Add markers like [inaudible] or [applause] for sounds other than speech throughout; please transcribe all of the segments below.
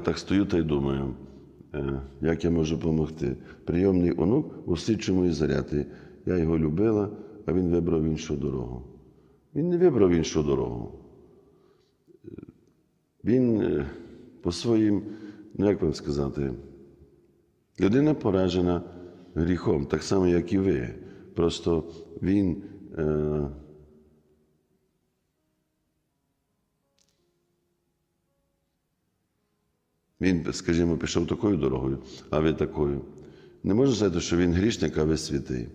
отак стою та й думаю, е, як я можу допомогти. Прийомний онук у слідчому ізоляторі. Я його любила, а він вибрав іншу дорогу. Він не вибрав іншу дорогу. Він е, по своїм, ну як вам сказати, людина поражена гріхом, так само, як і ви. Просто він. Е, Він, скажімо, пішов такою дорогою, а ви такою. Не можна сказати, що він грішник, а ви святий.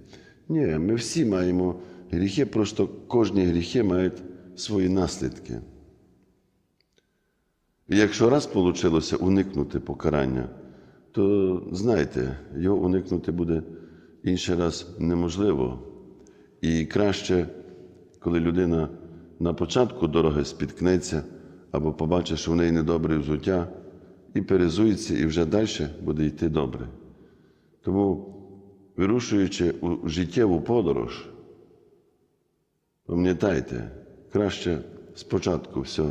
Ні, ми всі маємо гріхи, просто кожні гріхи мають свої наслідки. І якщо раз вийшло уникнути покарання, то знайте, його уникнути буде інший раз неможливо. І краще, коли людина на початку дороги спіткнеться або побачить, що в неї недобре взуття, і перезується, і вже далі буде йти добре. Тому, вирушуючи у життєву подорож, пам'ятайте, краще спочатку все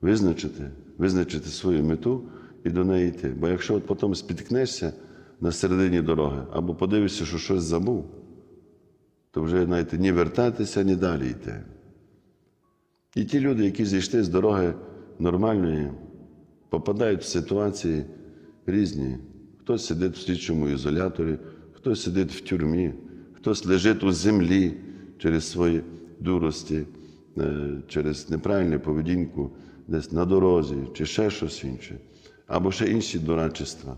визначити, визначити свою мету і до неї йти. Бо якщо от потім спіткнешся на середині дороги або подивишся, що щось забув, то вже знаєте, ні вертатися, ні далі йти. І ті люди, які зійшли з дороги нормальної, попадають в ситуації різні. Хтось сидить в слідчому ізоляторі, хтось сидить в тюрмі, хтось лежить у землі через свої дурості, е, через неправильну поведінку десь на дорозі чи ще щось інше, або ще інші дурачества.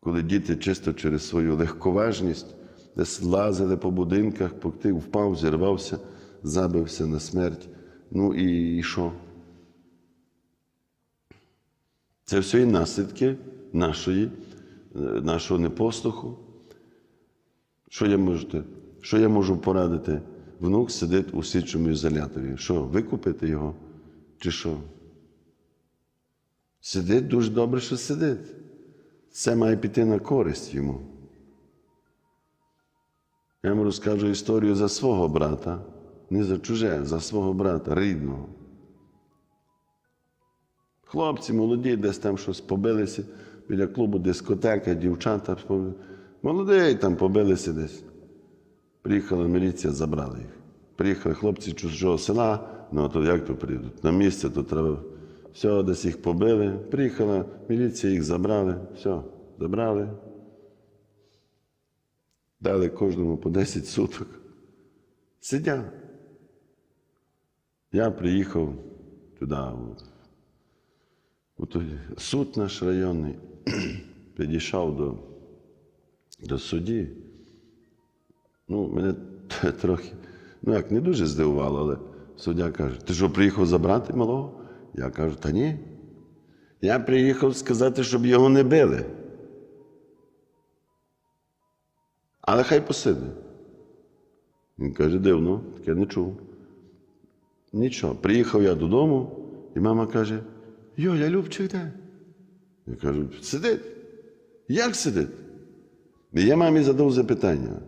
Коли діти чисто через свою легковажність десь лазили по будинках, поки впав, зірвався, забився на смерть. Ну і, і що? Це все і наслідки нашої, е, нашого непослуху. Що я можу, що я можу порадити? Внук сидить у слідчому ізоляторі. Що, викупити його? Чи що? Сидить дуже добре, що сидить. Це має піти на користь йому. Я вам розкажу історію за свого брата, не за чуже, за свого брата, рідного. Хлопці молоді, десь там щось побилися біля клубу дискотека, дівчата. Молодий там побилися десь. Приїхала міліція, забрали їх. Приїхали хлопці чужого села, ну а то як то приїдуть? На місце то треба. Все, десь їх побили. Приїхала міліція, їх забрали. Все, забрали. Дали кожному по 10 суток. Сидять. Я приїхав туди, у суд наш районний, [clears throat] підійшов до, до судді. Ну, мене [laughs] трохи, ну як не дуже здивувало, але суддя каже: ти що приїхав забрати малого? Я кажу, та ні. Я приїхав сказати, щоб його не били. Але хай посиде. Він каже, дивно, таке не чув. Нічого. Приїхав я додому, і мама каже: Йоля, Любчик де? Я кажу, сидить. Як сидить? І я мамі задав запитання.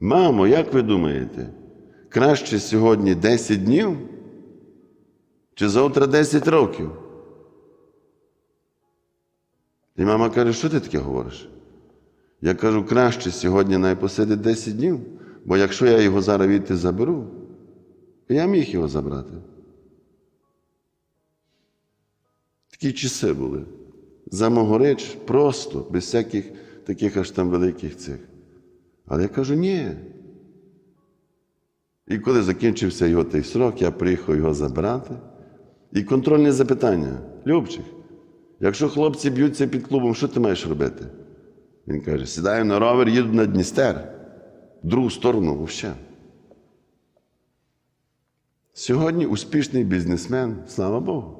Мамо, як ви думаєте, краще сьогодні 10 днів чи завтра 10 років? І мама каже, що ти таке говориш? Я кажу, краще сьогодні най посидить 10 днів, бо якщо я його зараз відти заберу, я міг його забрати. Такі часи були. За Могорич просто, без всяких таких аж там великих цих. Але я кажу, ні. І коли закінчився його той срок, я приїхав його забрати. І контрольне запитання: Любчик, якщо хлопці б'ються під клубом, що ти маєш робити? Він каже: сідаю на ровер, їду на Дністер, в другу сторону взагалі. Сьогодні успішний бізнесмен, слава Богу.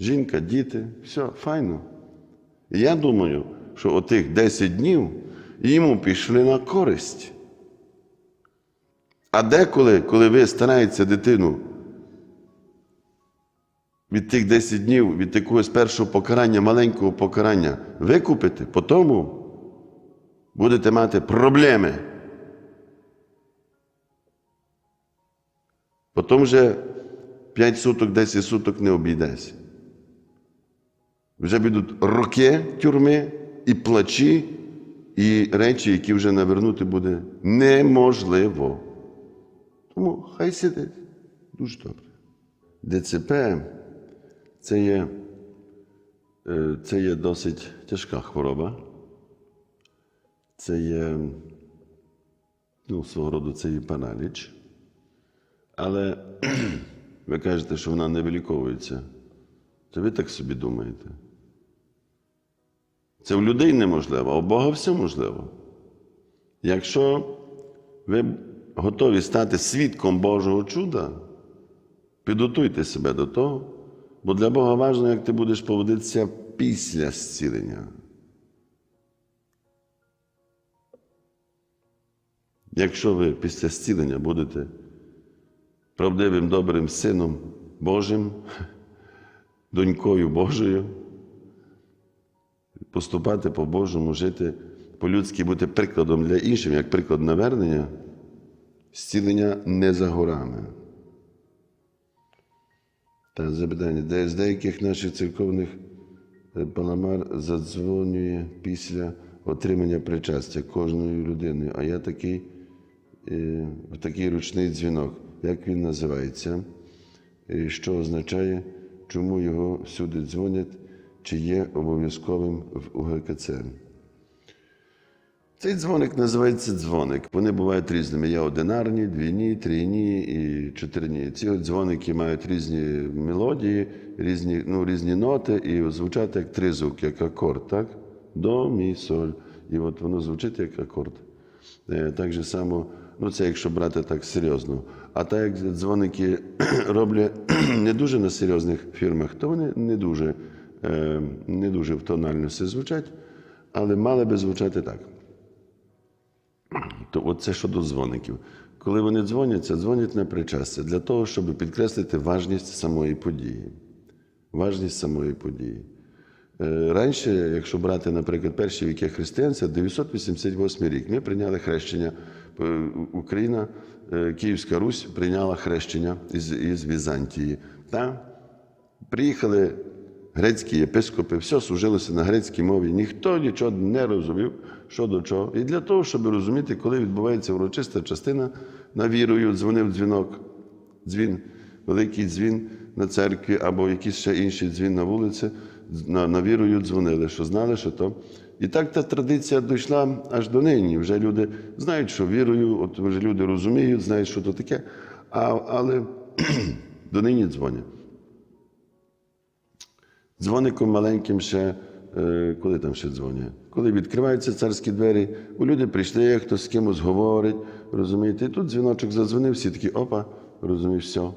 Жінка, діти, все, файно. І я думаю, що отих 10 днів йому пішли на користь. А деколи, коли ви стараєтеся дитину від тих 10 днів, від якогось першого покарання, маленького покарання викупити, по тому будете мати проблеми. Потім вже 5 суток, 10 суток не обійдеться. Вже будуть роки тюрми і плачі, і речі, які вже навернути буде неможливо. Тому хай сидить. Дуже добре. ДЦП це є, е, це є досить тяжка хвороба. Це є, ну, свого роду, це є параліч. Але [clears throat] ви кажете, що вона не виліковується. Це ви так собі думаєте. Це у людей неможливо, а у Бога все можливо. Якщо ви готові стати свідком Божого чуда, підготуйте себе до того, бо для Бога важливо, як ти будеш поводитися після зцілення. Якщо ви після зцілення будете правдивим добрим сином Божим, [laughs] донькою Божою, поступати по-божому, жити по-людськи, бути прикладом для інших, як приклад навернення, зцілення не за горами. Та запитання, де з деяких наших церковних е, паламар задзвонює після отримання причастя кожною людиною, а я такий, е, такий ручний дзвінок. Як він називається? Що означає, чому його всюди дзвонять, чи є обов'язковим в УГКЦ? Цей дзвоник називається дзвоник. Вони бувають різними. Є одинарні, двійні, трійні і чотирні. Ці дзвоники мають різні мелодії, різні, ну, різні ноти і звучать як тризук, як акорд, так? До, мі, соль. І от воно звучить як акорд. Е, Так же само, ну це якщо брати так серйозно. А так як дзвоники [clears throat] роблять [clears throat] не дуже на серйозних фірмах, то вони не дуже, не дуже в тональності звучать, але мали би звучати так. То от щодо дзвоників. Коли вони дзвоняться, дзвонять на причастя для того, щоб підкреслити важність самої події. Важність самої події. Е, Раніше, якщо брати, наприклад, перші віки християнства, 988 рік, ми прийняли хрещення. Е, Україна, е, Київська Русь прийняла хрещення із, із Візантії. Та приїхали грецькі єпископи, все служилося на грецькій мові, ніхто нічого не розумів, що до чого. І для того, щоб розуміти, коли відбувається урочиста частина, на вірою дзвонив дзвінок, дзвін, великий дзвін на церкві або якийсь ще інший дзвін на вулиці, на, на вірою дзвонили, що знали, що то. І так та традиція дійшла аж до нині. Вже люди знають, що вірою, от вже люди розуміють, знають, що то таке, а, але [clears throat] до нині дзвонять. Дзвоником маленьким ще, е, коли там ще дзвонять? Коли відкриваються царські двері, у люди прийшли, хтось з кимось говорить, розумієте, і тут дзвіночок задзвонив, всі такі опа, розумієш, все.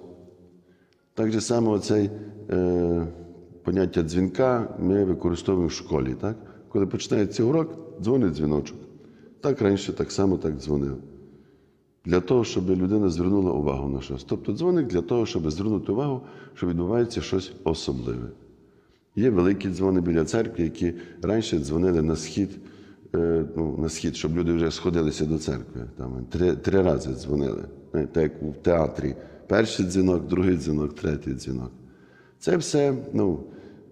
Так же само цей е, поняття дзвінка ми використовуємо в школі. Так? Коли починається урок, дзвонить дзвіночок. Так раніше так само так дзвонив. Для того, щоб людина звернула увагу на щось. Тобто дзвоник для того, щоб звернути увагу, що відбувається щось особливе. Є великі дзвони біля церкви, які раніше дзвонили на схід, е, ну, на схід, щоб люди вже сходилися до церкви. Там три, три рази дзвонили, так як в театрі. Перший дзвінок, другий дзвінок, третій дзвінок. Це все, ну,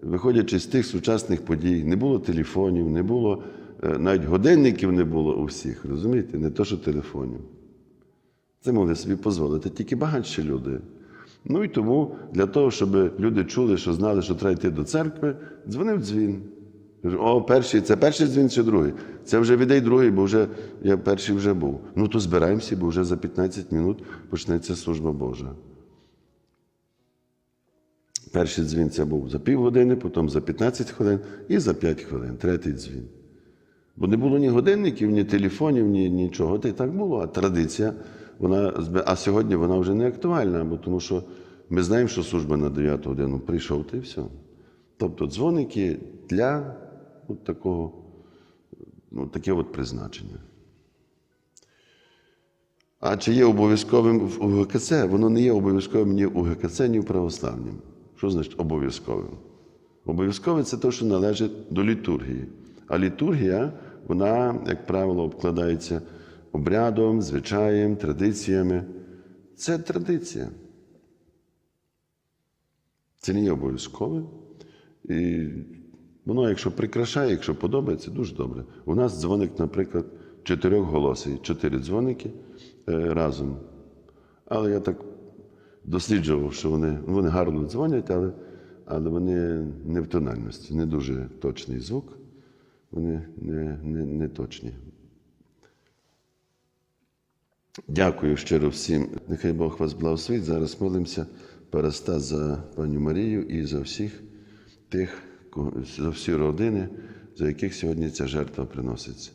виходячи з тих сучасних подій, не було телефонів, не було, е, навіть годинників не було у всіх, розумієте? Не то, що телефонів. Це могли собі дозволити тільки багатші люди. Ну і тому для того, щоб люди чули, що знали, що треба йти до церкви, дзвонив дзвін. О, перший, це перший дзвін чи другий? Це вже відей другий, бо вже я перший вже був. Ну то збираємося, бо вже за 15 минут почнеться служба Божа. Перший дзвін це був за півгодини, потім за 15 хвилин і за 5 хвилин, третій дзвін. Бо не було ні годинників, ні телефонів, ні нічого. Та й так було. А традиція, вона, а сьогодні вона вже не актуальна, бо тому що ми знаємо, що служба на 9 годину прийшов, та й все. Тобто дзвоники для от такого, ну, таке от призначення. А чи є обов'язковим в УГКЦ? Воно не є обов'язковим ні в УГКЦ, ні в православнім. Що значить обов'язковим? Обов'язкове це те, що належить до літургії. А літургія, вона, як правило, обкладається обрядом, звичаєм, традиціями. Це традиція. Це не є обов'язкове. І Воно, якщо прикрашає, якщо подобається, дуже добре. У нас дзвоник, наприклад, чотирьохголосий, чотири дзвоники е, разом. Але я так досліджував, що вони, вони гарно дзвонять, але, але вони не в тональності, не дуже точний звук, вони не, не, не точні. Дякую щиро всім. Нехай Бог вас благословить. Зараз молимося переста за пані Марію і за всіх тих, за всі родини, за яких сьогодні ця жертва приноситься.